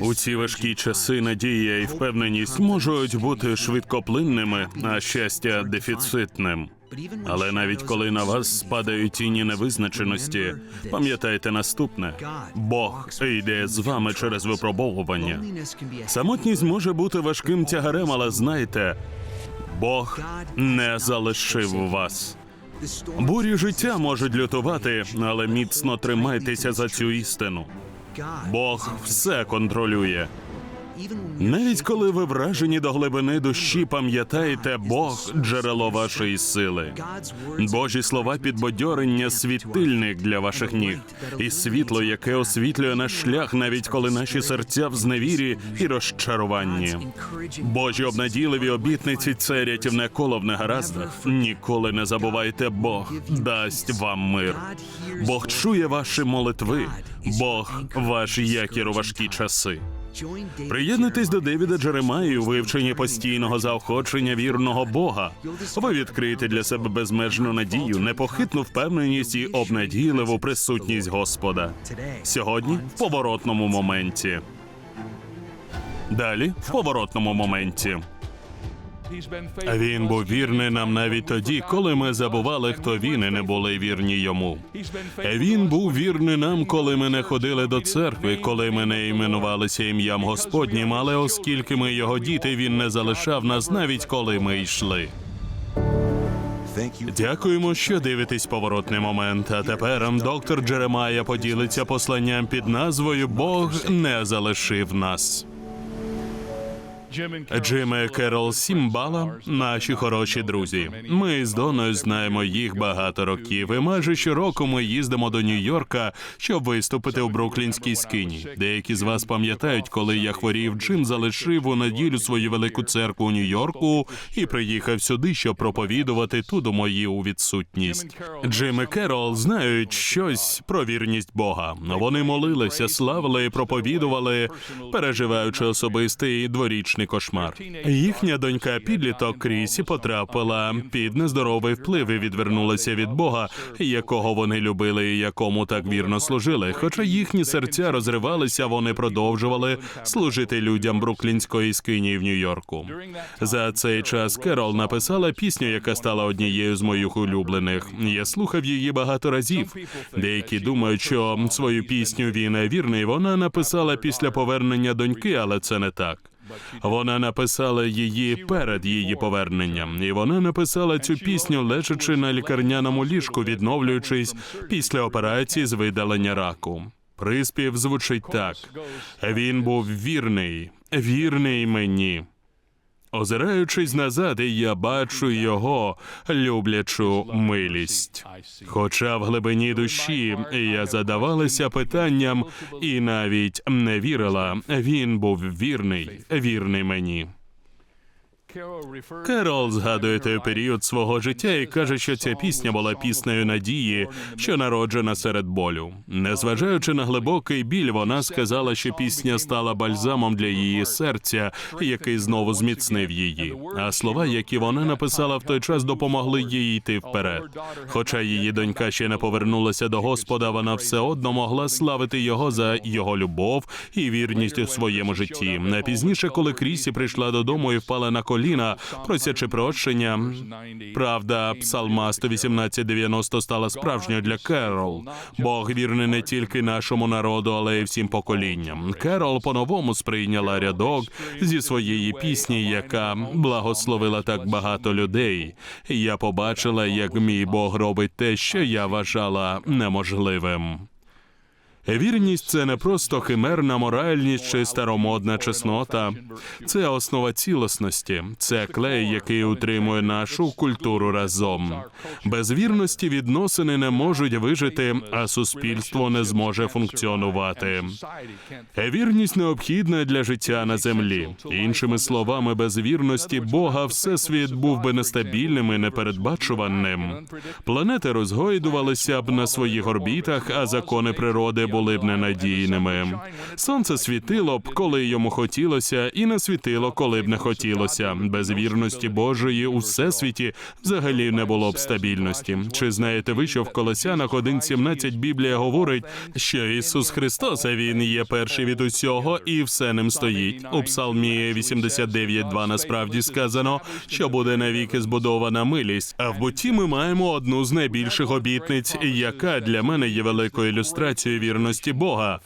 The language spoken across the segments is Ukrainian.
У ці важкі часи надія і впевненість можуть бути швидкоплинними, а щастя дефіцитним. Але навіть коли на вас спадають тіні невизначеності, пам'ятайте наступне: Бог йде з вами через випробовування. Самотність може бути важким тягарем, але знайте, Бог не залишив вас. Бурі життя можуть лютувати, але міцно тримайтеся за цю істину. Бог все контролює. Навіть коли ви вражені до глибини душі, пам'ятайте, Бог джерело вашої сили. Божі слова підбадьорення світильник для ваших ніг, і світло, яке освітлює наш шлях, навіть коли наші серця в зневірі і розчаруванні. Божі обнадійливі обітниці це рятівне коло в негараздах. Ніколи не забувайте, Бог дасть вам мир. Бог чує ваші молитви. Бог ваш якір у важкі часи. Приєднуйтесь до Девіда Джеремаї у вивченні постійного заохочення вірного Бога. Ви відкриєте для себе безмежну надію, непохитну впевненість і обнадійливу присутність Господа. Сьогодні в поворотному моменті. Далі в поворотному моменті. Він був вірний нам навіть тоді, коли ми забували, хто він і не були вірні йому. Він був вірний нам, коли ми не ходили до церкви, коли ми не іменувалися ім'ям Господнім, але оскільки ми його діти, він не залишав нас навіть коли ми йшли. Дякуємо, що дивитесь поворотний момент. А тепер доктор Джеремая поділиться посланням під назвою Бог не залишив нас. Джиме Керол Сімбала, наші хороші друзі. Ми з Доною знаємо їх багато років. І майже щороку ми їздимо до Нью-Йорка, щоб виступити у Бруклінській скині. Деякі з вас пам'ятають, коли я хворів, Джим залишив у неділю свою велику церкву у Нью-Йорку і приїхав сюди, щоб проповідувати тут у мою відсутність. Джим і Керол знають щось про вірність Бога. Вони молилися, славили і проповідували, переживаючи особистий дворічний кошмар. Їхня донька підліток Крісі потрапила під нездоровий вплив і відвернулася від Бога, якого вони любили і якому так вірно служили. Хоча їхні серця розривалися, вони продовжували служити людям бруклінської скині в Нью-Йорку. За цей час Керол написала пісню, яка стала однією з моїх улюблених. Я слухав її багато разів. Деякі думають, що свою пісню він вірний. Вона написала після повернення доньки, але це не так. Вона написала її перед її поверненням, і вона написала цю пісню, лежачи на лікарняному ліжку, відновлюючись після операції з видалення раку. Приспів звучить так: він був вірний, вірний мені. Озираючись назад, я бачу його люблячу милість. Хоча в глибині душі я задавалася питанням і навіть не вірила, він був вірний, вірний мені. Керол згадує той період свого життя і каже, що ця пісня була піснею надії, що народжена серед болю. Незважаючи на глибокий біль, вона сказала, що пісня стала бальзамом для її серця, який знову зміцнив її. А слова, які вона написала в той час, допомогли їй йти вперед. Хоча її донька ще не повернулася до Господа, вона все одно могла славити його за його любов і вірність у своєму житті. Не пізніше, коли Крісі прийшла додому і впала на коліна, просячи прощення. Правда, псалма 118.90 стала справжньою для Керол. Бог вірний не тільки нашому народу, але й всім поколінням. Керол по-новому сприйняла рядок зі своєї пісні, яка благословила так багато людей. Я побачила, як мій Бог робить те, що я вважала неможливим. Вірність це не просто химерна моральність чи старомодна чеснота. Це основа цілісності, це клей, який утримує нашу культуру разом. Без вірності відносини не можуть вижити, а суспільство не зможе функціонувати. Вірність необхідна для життя на землі. Іншими словами, без вірності Бога всесвіт був би нестабільним і непередбачуваним. Планети розгойдувалися б на своїх орбітах, а закони природи були були б ненадійними. Сонце світило б, коли йому хотілося, і не світило, коли б не хотілося. Без вірності Божої у всесвіті взагалі не було б стабільності. Чи знаєте ви, що в Колосянах 1.17 Біблія говорить, що Ісус Христос, Він є перший від усього, і все ним стоїть. У Псалмі 89.2 насправді сказано, що буде навіки збудована милість. А в буті ми маємо одну з найбільших обітниць, яка для мене є великою ілюстрацією вірності Бога.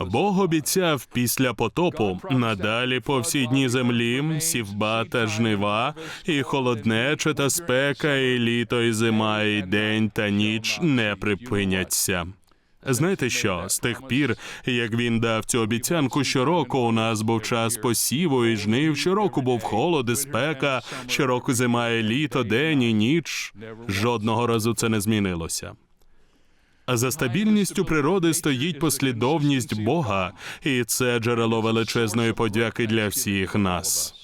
Бог обіцяв після потопу надалі по всі дні землі, сівба та жнива, і холоднеча та спека, і літо, і зима, і день та ніч не припиняться. Знаєте що? З тих пір, як він дав цю обіцянку, щороку у нас був час посіву і жнив, щороку був холод і спека, щороку зима і літо, день і ніч. Жодного разу це не змінилося. За стабільністю природи стоїть послідовність Бога, і це джерело величезної подяки для всіх нас.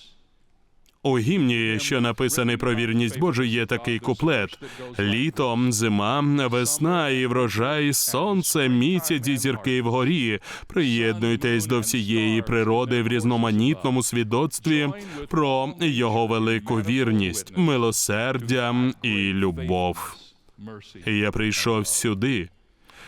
У гімні, що написаний про вірність Божу, є такий куплет: літо, зима, весна і врожай, сонце, місяць і зірки вгорі. Приєднуйтесь до всієї природи в різноманітному свідоцтві про його велику вірність, милосердя і любов. Я прийшов сюди,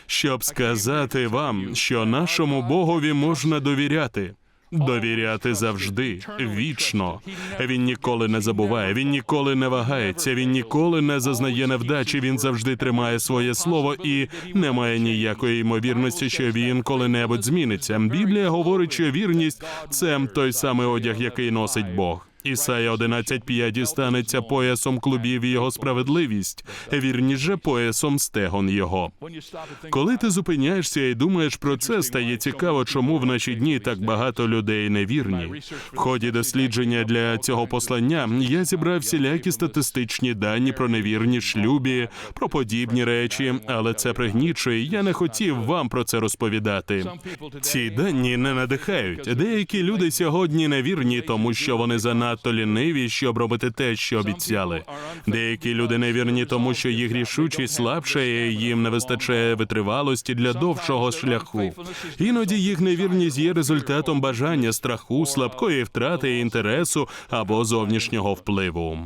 щоб сказати вам, що нашому Богові можна довіряти. Довіряти завжди, вічно. Він ніколи не забуває, він ніколи не вагається, він ніколи не зазнає невдачі. Він завжди тримає своє слово і немає ніякої ймовірності, що він коли-небудь зміниться. Біблія говорить, що вірність це той самий одяг, який носить Бог. Ісая 11.5 станеться поясом клубів його справедливість, вірність же поясом стегон його. Коли ти зупиняєшся і думаєш про це, стає цікаво, чому в наші дні так багато людей невірні. В ході дослідження для цього послання я зібрав всілякі статистичні дані про невірність шлюбі, про подібні речі, але це пригнічує. Я не хотів вам про це розповідати. Ці дані не надихають. Деякі люди сьогодні невірні, тому що вони занадто ліниві, щоб робити те, що обіцяли. Деякі люди невірні, тому що їх рішучість слабша, і їм не вистачає витривалості для довшого шляху. Іноді їх невірність є результатом бажання страху, слабкої втрати інтересу або зовнішнього впливу.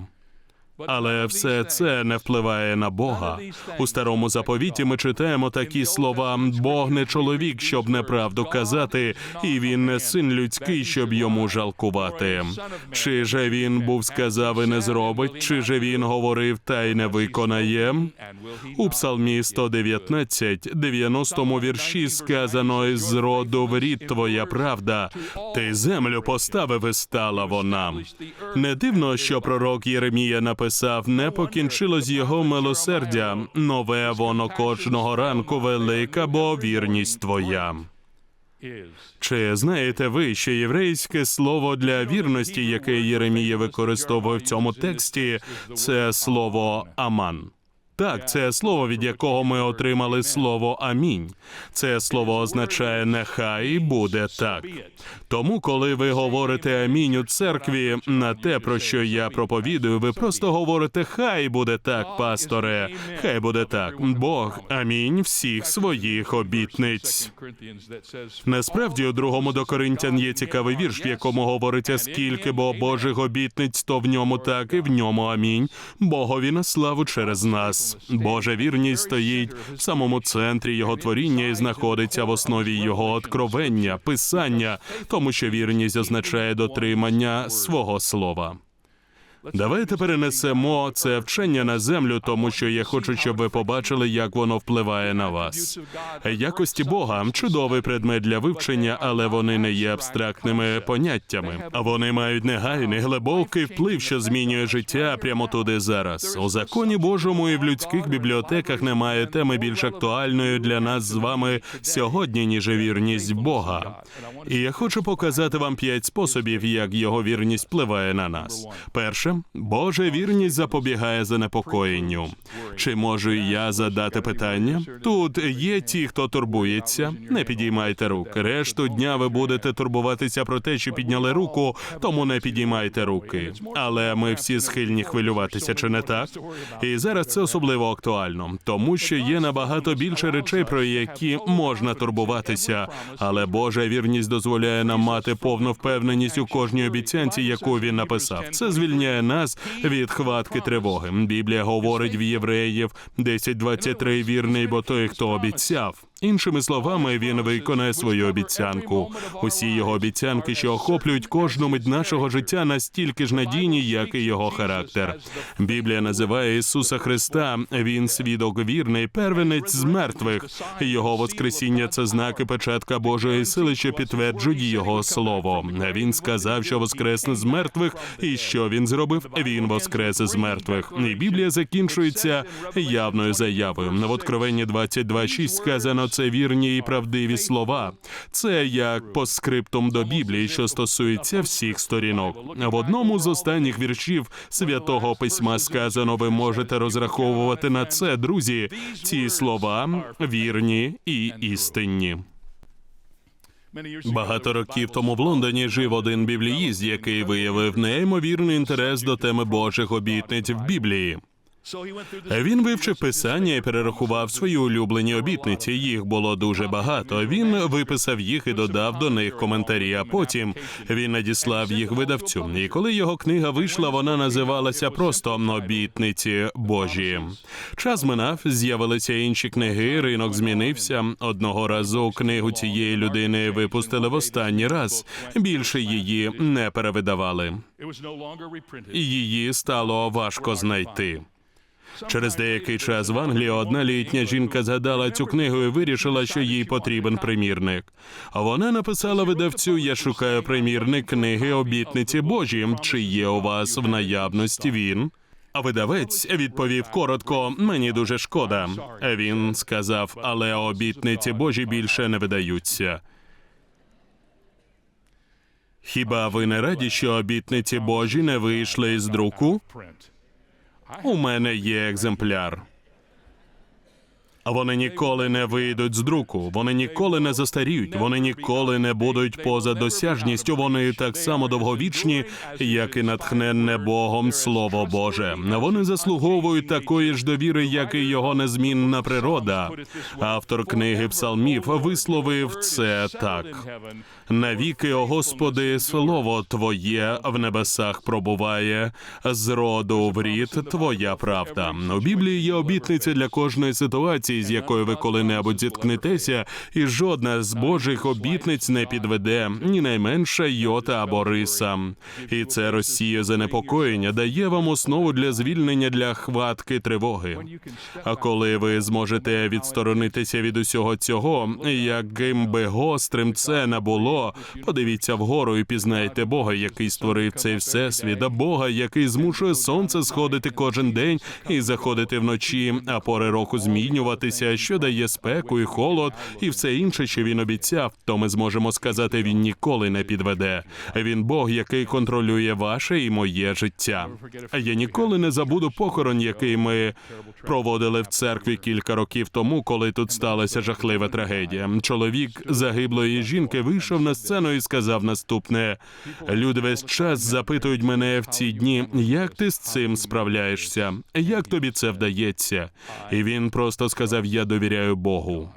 Але все це не впливає на Бога. У старому заповіті ми читаємо такі слова: Бог не чоловік, щоб неправду казати, і він не син людський, щоб йому жалкувати. Чи же він був сказав і не зробить, чи же він говорив та й не виконає? У Псалмі 119, 90 вірші сказано із роду в рід твоя правда. Ти землю поставив і стала вона. Не дивно, що пророк Єремія написав: не покінчило з його милосердя, нове воно кожного ранку велика, бо вірність твоя. Чи знаєте ви, що єврейське слово для вірності, яке Єремія використовує в цьому тексті, це слово аман? Так, це слово, від якого ми отримали слово амінь. Це слово означає нехай буде так. Тому, коли ви говорите амінь у церкві на те, про що я проповідую, ви просто говорите Хай буде так, пасторе, хай буде так. Бог амінь всіх своїх обітниць. Насправді, у другому до Коринтян є цікавий вірш, в якому говориться скільки бо Божих обітниць, то в ньому так і в ньому амінь. Богові на славу через нас. Божа вірність стоїть в самому центрі його творіння і знаходиться в основі його откровення, писання, тому що вірність означає дотримання свого слова. Давайте перенесемо це вчення на землю, тому що я хочу, щоб ви побачили, як воно впливає на вас. Якості Бога чудовий предмет для вивчення, але вони не є абстрактними поняттями. А вони мають негайний глибокий вплив, що змінює життя прямо туди зараз. У законі Божому і в людських бібліотеках немає теми більш актуальної для нас з вами сьогодні, ніж вірність Бога. І я хочу показати вам п'ять способів, як його вірність впливає на нас. Перше По-перше, Божа вірність запобігає занепокоєнню. Чи можу я задати питання? Тут є ті, хто турбується. Не підіймайте рук. Решту дня ви будете турбуватися про те, що підняли руку, тому не підіймайте руки. Але ми всі схильні хвилюватися, чи не так? І зараз це особливо актуально, тому що є набагато більше речей, про які можна турбуватися. Але Божа вірність дозволяє нам мати повну впевненість у кожній обіцянці, яку він написав. Це звільняє нас від хватки тривоги. Біблія говорить в євреїв 10.23 вірний, бо той, хто обіцяв. Іншими словами, він виконає свою обіцянку. Усі його обіцянки, що охоплюють кожну мить нашого життя, настільки ж надійні, як і його характер. Біблія називає Ісуса Христа. Він свідок вірний, первенець з мертвих. Його воскресіння це знак і печатка Божої сили, що підтверджують його слово. Він сказав, що воскресне з мертвих, і що він зробив? Він воскрес з мертвих. І Біблія закінчується явною заявою. В Откровенні 22.6 сказано це вірні і правдиві слова. Це як по скриптум до Біблії, що стосується всіх сторінок. В одному з останніх віршів святого письма сказано: ви можете розраховувати на це, друзі. Ці слова вірні і істинні. Багато років тому в Лондоні жив один бібліїст, який виявив неймовірний інтерес до теми Божих обітниць в Біблії. Він вивчив писання і перерахував свої улюблені обітниці. Їх було дуже багато. Він виписав їх і додав до них коментарі. А потім він надіслав їх видавцю. І коли його книга вийшла, вона називалася просто обітниці Божі. Час минав, з'явилися інші книги. Ринок змінився. Одного разу книгу цієї людини випустили в останній раз. Більше її не перевидавали. Її стало важко знайти. Через деякий час в Англії одна літня жінка згадала цю книгу і вирішила, що їй потрібен примірник. А вона написала видавцю: Я шукаю примірник книги обітниці Божі. Чи є у вас в наявності він? А видавець відповів коротко: мені дуже шкода. Він сказав, але обітниці Божі більше не видаються. Хіба ви не раді, що обітниці Божі не вийшли з друку? У мене є екземпляр. Вони ніколи не вийдуть з друку, вони ніколи не застаріють, вони ніколи не будуть поза досяжністю. Вони так само довговічні, як і натхненне Богом Слово Боже. Вони заслуговують такої ж довіри, як і його незмінна природа. Автор книги Псалмів висловив це так: навіки, о Господи, слово Твоє в небесах пробуває, з роду в рід Твоя правда. У Біблії є обітниці для кожної ситуації, з якою ви коли-небудь зіткнетеся, і жодна з Божих обітниць не підведе ні найменша йота або риса. І це розсіє занепокоєння, дає вам основу для звільнення для хватки тривоги. А коли ви зможете відсторонитися від усього цього, яким би гострим це не було, подивіться вгору і пізнайте Бога, який створив цей всесвіт, а Бога, який змушує сонце сходити кожен день і заходити вночі, а пори року змінюватися, що дає спеку і холод, і все інше, що він обіцяв, то ми зможемо сказати, він ніколи не підведе. Він Бог, який контролює ваше і моє життя. Я ніколи не забуду похорон, який ми проводили в церкві кілька років тому, коли тут сталася жахлива трагедія. Чоловік загиблої жінки вийшов на сцену і сказав наступне: люди весь час запитують мене в ці дні, як ти з цим справляєшся, як тобі це вдається? І він просто сказав: Я довіряю Богу.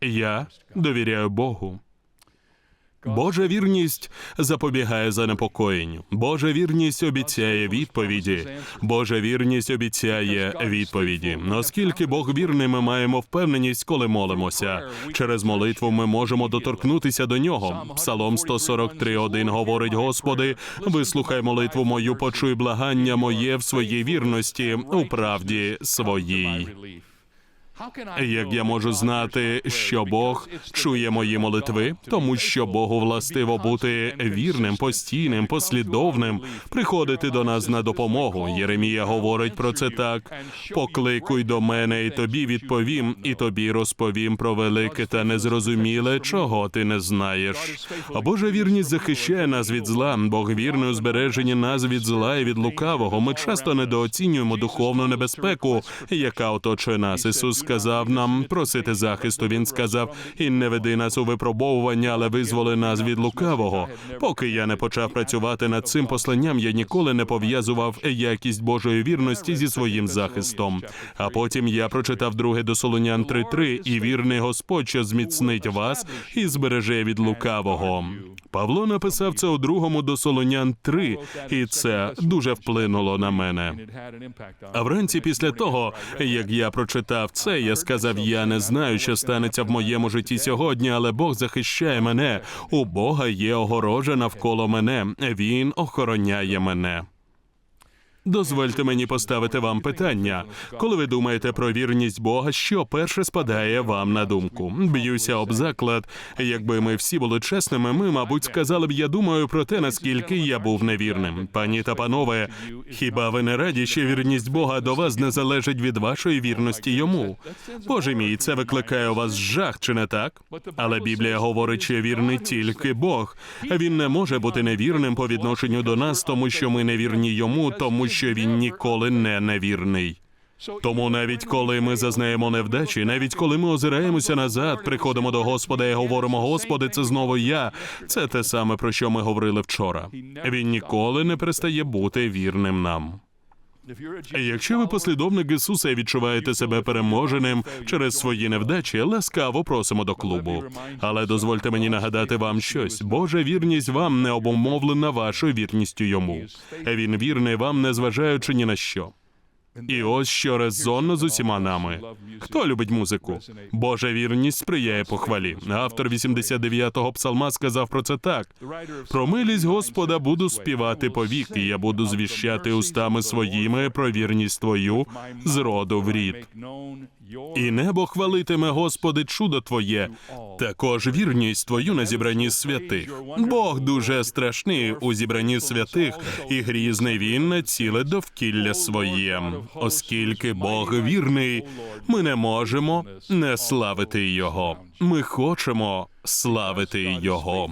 Я довіряю Богу. Божа вірність запобігає занепокоєнню. Божа вірність обіцяє відповіді. Божа вірність обіцяє відповіді. Оскільки Бог вірний, ми маємо впевненість, коли молимося. Через молитву ми можемо доторкнутися до нього. Псалом 143.1 говорить: Господи, вислухай молитву мою, почуй благання моє в своїй вірності у правді своїй. Як я можу знати, що Бог чує мої молитви, тому що Богу властиво бути вірним, постійним, послідовним, приходити до нас на допомогу. Єремія говорить про це так: покликуй до мене, і тобі відповім, і тобі розповім про велике та незрозуміле, чого ти не знаєш. А Божа вірність захищає нас від зла. Бог вірний у збереженні нас від зла і від лукавого. Ми часто недооцінюємо духовну небезпеку, яка оточує нас. Ісус сказав нам просити захисту. Він сказав: і не веди нас у випробовування, але визволи нас від лукавого. Поки я не почав працювати над цим посланням, я ніколи не пов'язував якість Божої вірності зі своїм захистом. А потім я прочитав друге до Солонян 3.3, і вірний Господь, що зміцнить вас і збереже від лукавого. Павло написав це у другому до Солонян 3, і це дуже вплинуло на мене. А вранці після того, як я прочитав це, я сказав: я не знаю, що станеться в моєму житті сьогодні, але Бог захищає мене. У Бога є огорожа навколо мене. Він охороняє мене. Дозвольте мені поставити вам питання. Коли ви думаєте про вірність Бога, що перше спадає вам на думку? Б'юся об заклад. Якби ми всі були чесними, ми, мабуть, сказали б, я думаю про те, наскільки я був невірним. Пані та панове, хіба ви не раді, що вірність Бога до вас не залежить від вашої вірності йому? Боже мій, це викликає у вас жах, чи не так? Але Біблія говорить, що вірний тільки Бог. Він не може бути невірним по відношенню до нас, тому що ми невірні йому, тому що він ніколи не невірний. Тому навіть коли ми зазнаємо невдачі, навіть коли ми озираємося назад, приходимо до Господа і говоримо: Господи, це знову я. Це те саме про що ми говорили вчора. Він ніколи не перестає бути вірним нам. Якщо ви послідовник Ісуса і відчуваєте себе переможеним через свої невдачі, ласкаво просимо до клубу. Але дозвольте мені нагадати вам щось: Божа вірність вам не обумовлена вашою вірністю йому. Він вірний вам, незважаючи ні на що. І ось що резонно з усіма нами. Хто любить музику? Божа вірність сприяє похвалі. Автор 89-го псалма сказав про це так: про милість Господа буду співати повіки. Я буду звіщати устами своїми про вірність твою з роду в рід. І небо хвалитиме, Господи, чудо Твоє, також вірність Твою на зібранні святих. Бог дуже страшний у зібранні святих, і грізний він на ціле довкілля своє. Оскільки Бог вірний, ми не можемо не славити Його. Ми хочемо славити Його.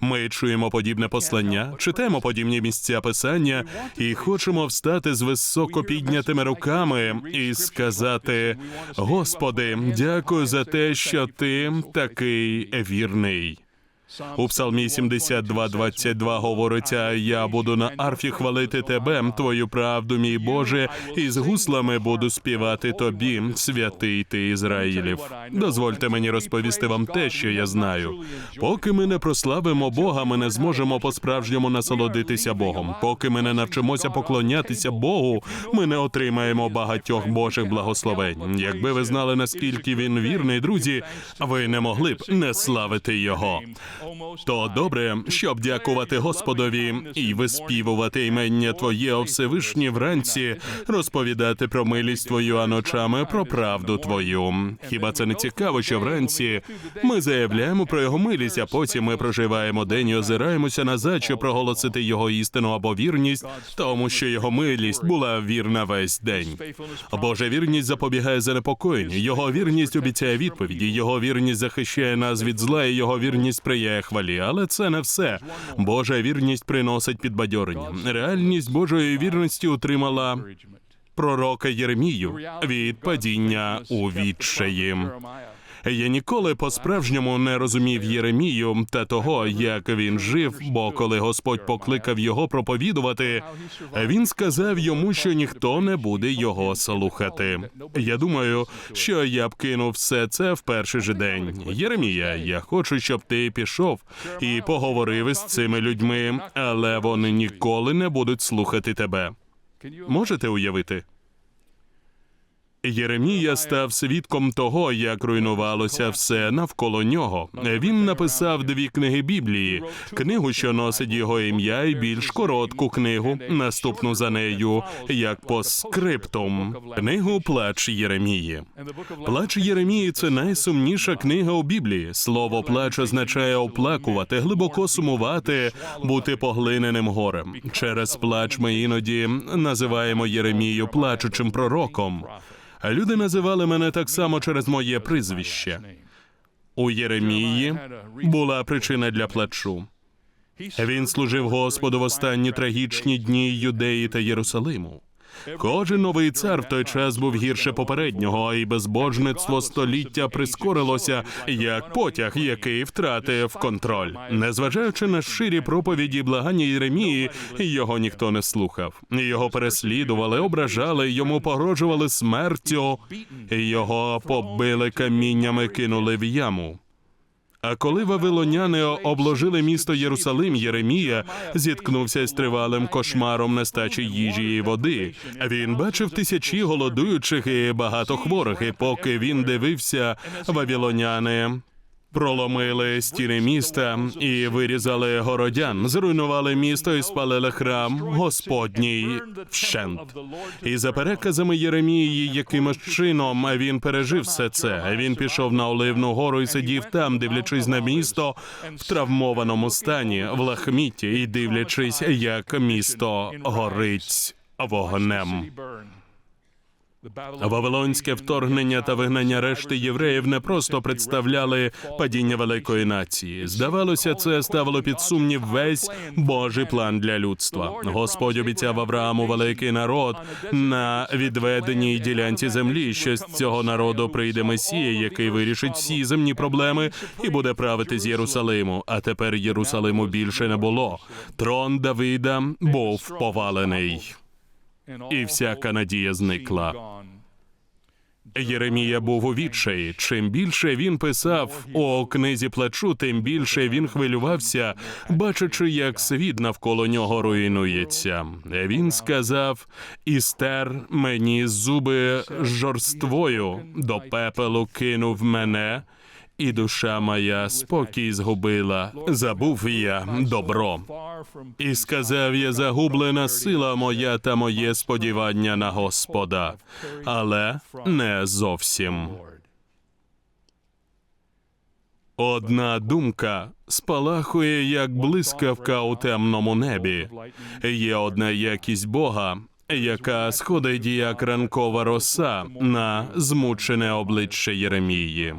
Ми чуємо подібне послання, читаємо подібні місця писання і хочемо встати з високо піднятими руками і сказати: Господи, дякую за те, що ти такий вірний. У Псалмі 72, 22 говориться: Я буду на арфі хвалити тебе, твою правду, мій Боже, і з гуслами буду співати тобі, святий ти Ізраїлів. Дозвольте мені розповісти вам те, що я знаю. Поки ми не прославимо Бога, ми не зможемо по-справжньому насолодитися Богом. Поки ми не навчимося поклонятися Богу, ми не отримаємо багатьох Божих благословень. Якби ви знали, наскільки він вірний, друзі, ви не могли б не славити його. То добре, щоб дякувати Господові і виспівувати імення Твоє о Всевишнє вранці, розповідати про милість Твою, а ночами про правду Твою. Хіба це не цікаво, що вранці ми заявляємо про його милість, а потім ми проживаємо день і озираємося назад, щоб проголосити його істину або вірність, тому що його милість була вірна весь день. Божа вірність запобігає занепокоєнню. Його вірність обіцяє відповіді. Його вірність захищає нас від зла, і його вірність сприяє хвалі, але це не все. Божа вірність приносить підбадьорення. Реальність Божої вірності утримала пророка Єремію від падіння у відчаї. Я ніколи по-справжньому не розумів Єремію та того, як він жив. Бо коли Господь покликав його проповідувати, він сказав йому, що ніхто не буде його слухати. Я думаю, що я б кинув все це в перший же день. Єремія, я хочу, щоб ти пішов і поговорив із цими людьми, але вони ніколи не будуть слухати тебе. Можете уявити? Єремія став свідком того, як руйнувалося все навколо нього. Він написав дві книги Біблії: книгу, що носить його ім'я, і більш коротку книгу, наступну за нею, як по скриптум. Книгу Плач Єремії. Плач Єремії це найсумніша книга у Біблії. Слово плач означає оплакувати, глибоко сумувати, бути поглиненим горем. Через плач ми іноді називаємо Єремію плачучим пророком. Люди називали мене так само через моє прізвище. У Єремії була причина для плачу. Він служив Господу в останні трагічні дні Юдеї та Єрусалиму. Кожен новий цар в той час був гірше попереднього, і безбожництво століття прискорилося як потяг, який втратив контроль. Незважаючи на щирі проповіді благання Єремії, його ніхто не слухав. Його переслідували, ображали, йому погрожували смертю, його побили каміннями, кинули в яму. А коли вавилоняни обложили місто Єрусалим, Єремія зіткнувся з тривалим кошмаром нестачі їжі і води. Він бачив тисячі голодуючих і багато хворих, і поки він дивився, вавилоняни проломили стіни міста і вирізали городян, зруйнували місто і спалили храм Господній вщент. І за переказами Єремії, якимось чином він пережив все це. Він пішов на Оливну гору і сидів там, дивлячись на місто в травмованому стані, в лахміті, і дивлячись, як місто горить вогнем. Вавилонське вторгнення та вигнання решти євреїв не просто представляли падіння великої нації. Здавалося, це ставило під сумнів весь Божий план для людства. Господь обіцяв Аврааму великий народ на відведеній ділянці землі. Що з цього народу прийде Месія, який вирішить всі земні проблеми і буде правити з Єрусалиму. А тепер Єрусалиму більше не було. Трон Давида був повалений. І всяка надія зникла. Єремія був у відчаї. Чим більше він писав у книзі плачу, тим більше він хвилювався, бачачи, як світ навколо нього руйнується. Він сказав: і стер мені зуби жорствою, до пепелу кинув мене. І душа моя спокій згубила, забув я добро. І сказав я, загублена сила моя та моє сподівання на Господа, але не зовсім. Одна думка спалахує, як блискавка у темному небі. Є одна якість Бога, яка сходить як ранкова роса на змучене обличчя Єремії.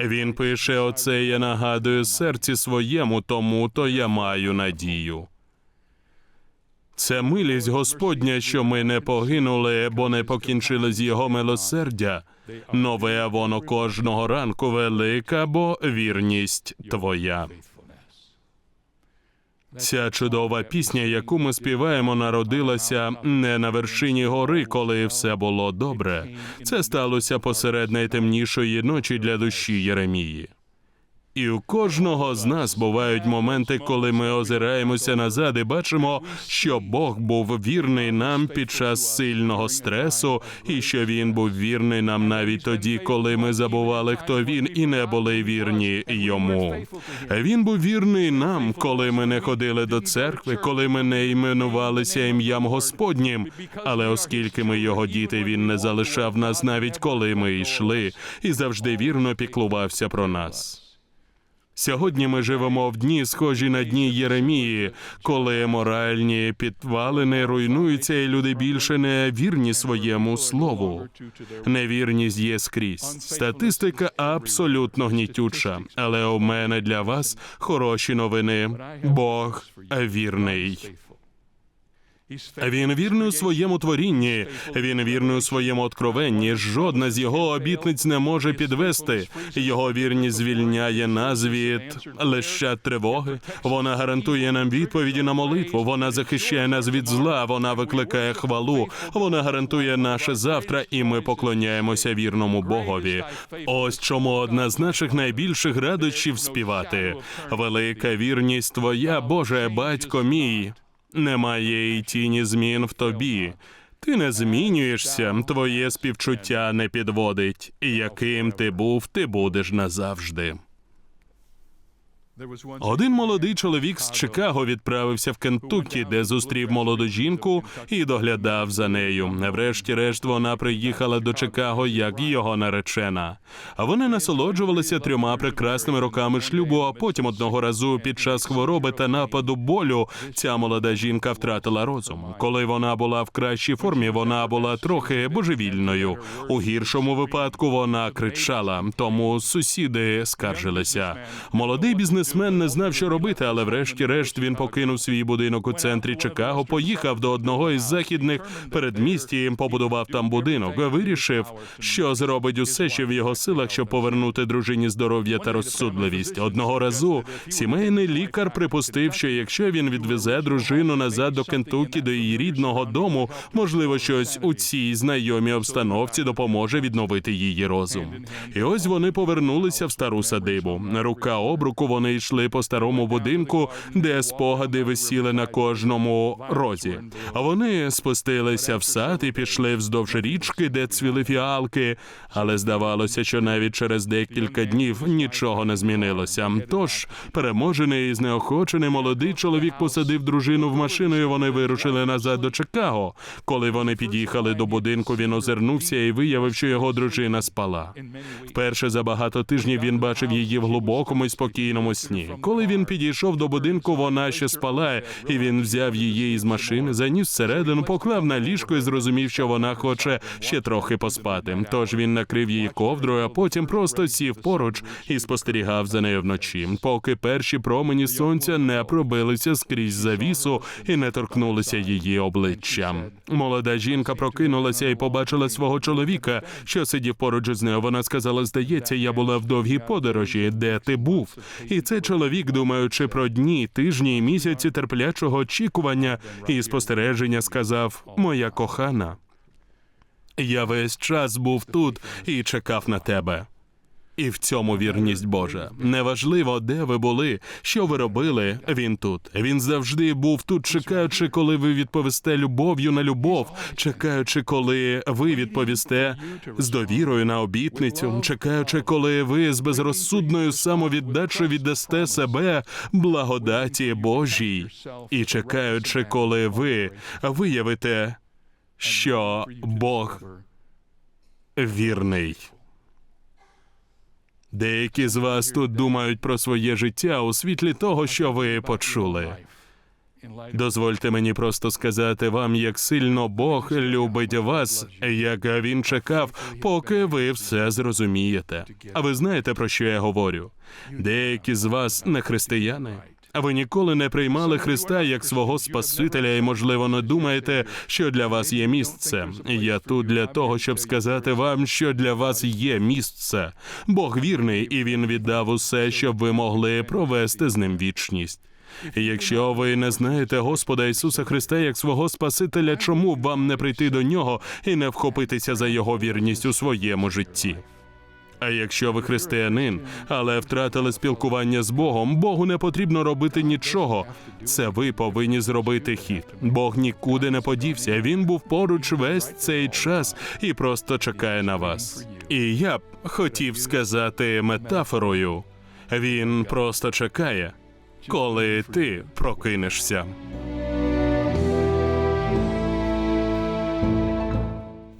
Він пише: Оце я нагадую серці своєму, тому то я маю надію. Це милість Господня, що ми не погинули, бо не покінчили з його милосердя. Нове воно кожного ранку велика, бо вірність твоя. Ця чудова пісня, яку ми співаємо, народилася не на вершині гори, коли все було добре. Це сталося посеред найтемнішої ночі для душі Єремії. І у кожного з нас бувають моменти, коли ми озираємося назад і бачимо, що Бог був вірний нам під час сильного стресу, і що він був вірний нам навіть тоді, коли ми забували, хто він, і не були вірні йому. Він був вірний нам, коли ми не ходили до церкви, коли ми не іменувалися ім'ям Господнім. Але оскільки ми його діти, він не залишав нас навіть коли ми йшли, і завжди вірно піклувався про нас. Сьогодні ми живемо в дні, схожі на дні Єремії, коли моральні підвалини руйнуються, і люди більше не вірні своєму слову. Невірність є скрізь. Статистика абсолютно гнітюча. Але у мене для вас хороші новини. Бог вірний. Він вірний у своєму творінні, він вірний у своєму откровенні. Жодна з його обітниць не може підвести. Його вірність звільняє нас від лише тривоги. Вона гарантує нам відповіді на молитву. Вона захищає нас від зла. Вона викликає хвалу. Вона гарантує наше завтра, і ми поклоняємося вірному Богові. Ось чому одна з наших найбільших радощів співати. Велика вірність твоя, Боже, батько мій. Немає й тіні змін в тобі. Ти не змінюєшся, твоє співчуття не підводить. Яким ти був, ти будеш назавжди. Один молодий чоловік з Чикаго відправився в Кентуккі, де зустрів молоду жінку і доглядав за нею. Врешті-решт вона приїхала до Чикаго як його наречена. А вони насолоджувалися трьома прекрасними роками шлюбу. А потім одного разу під час хвороби та нападу болю ця молода жінка втратила розум. Коли вона була в кращій формі, вона була трохи божевільною. У гіршому випадку вона кричала, тому сусіди скаржилися. Молодий бізнесмен не знав, що робити, але врешті-решт він покинув свій будинок у центрі Чикаго, поїхав до одного із західних передмістій, побудував там будинок. Вирішив, що зробить усе, що в його силах, щоб повернути дружині здоров'я та розсудливість. Одного разу сімейний лікар припустив, що якщо він відвезе дружину назад до Кентукі, до її рідного дому, можливо, щось у цій знайомій обстановці допоможе відновити її розум. І ось вони повернулися в стару садибу. Рука об руку вони йшли по старому будинку, де спогади висіли на кожному розі. А вони спустилися в сад і пішли вздовж річки, де цвіли фіалки. Але здавалося, що навіть через декілька днів нічого не змінилося. Тож, переможений і знеохочений молодий чоловік посадив дружину в машину, і вони вирушили назад до Чикаго. Коли вони під'їхали до будинку, він озирнувся і виявив, що його дружина спала. Вперше за багато тижнів він бачив її в глибокому і спокійному сні. Коли він підійшов до будинку, вона ще спала, і він взяв її із машини, заніс всередину, поклав на ліжко і зрозумів, що вона хоче ще трохи поспати. Тож він накрив її ковдрою, а потім просто сів поруч і спостерігав за нею вночі, поки перші промені сонця не пробилися скрізь завісу і не торкнулися її обличчя. Молода жінка прокинулася і побачила свого чоловіка, що сидів поруч із нею. Вона сказала: здається, я була в довгій подорожі, де ти був. І цей чоловік, думаючи про дні, тижні і місяці терплячого очікування і спостереження, сказав: Моя кохана. Я весь час був тут і чекав на тебе. І в цьому вірність Божа. Неважливо, де ви були, що ви робили. Він тут. Він завжди був тут, чекаючи, коли ви відповісте любов'ю на любов, чекаючи, коли ви відповісте з довірою на обітницю, чекаючи, коли ви з безрозсудною самовіддачею віддасте себе благодаті Божій, і чекаючи, коли ви виявите, що Бог вірний. Деякі з вас тут думають про своє життя у світлі того, що ви почули. Дозвольте мені просто сказати вам, як сильно Бог любить вас, як він чекав, поки ви все зрозумієте. А ви знаєте про що я говорю? Деякі з вас не християни. Ви ніколи не приймали Христа як свого Спасителя, і, можливо, не думаєте, що для вас є місце. Я тут для того, щоб сказати вам, що для вас є місце. Бог вірний, і він віддав усе, щоб ви могли провести з ним вічність. Якщо ви не знаєте Господа Ісуса Христа як свого Спасителя, чому вам не прийти до нього і не вхопитися за його вірність у своєму житті? А якщо ви християнин, але втратили спілкування з Богом, Богу не потрібно робити нічого. Це ви повинні зробити хід. Бог нікуди не подівся. Він був поруч весь цей час і просто чекає на вас. І я б хотів сказати метафорою: він просто чекає, коли ти прокинешся.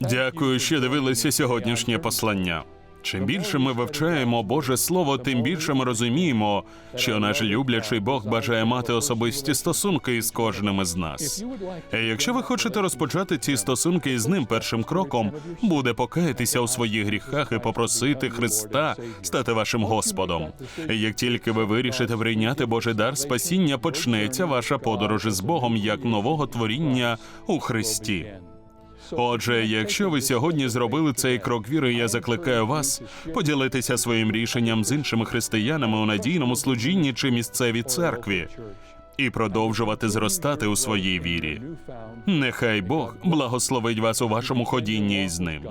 Дякую, що дивилися сьогоднішнє послання. Чим більше ми вивчаємо Боже Слово, тим більше ми розуміємо, що наш люблячий Бог бажає мати особисті стосунки із кожним із нас. І якщо ви хочете розпочати ці стосунки із ним, першим кроком буде покаятися у своїх гріхах і попросити Христа стати вашим Господом. І Як тільки ви вирішите прийняти Божий дар спасіння, почнеться ваша подорож із Богом як нового творіння у Христі. Отже, якщо ви сьогодні зробили цей крок віри, я закликаю вас поділитися своїм рішенням з іншими християнами у надійному служінні чи місцевій церкві і продовжувати зростати у своїй вірі. Нехай Бог благословить вас у вашому ходінні із ним.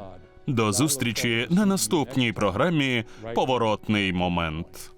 До зустрічі на наступній програмі Поворотний момент.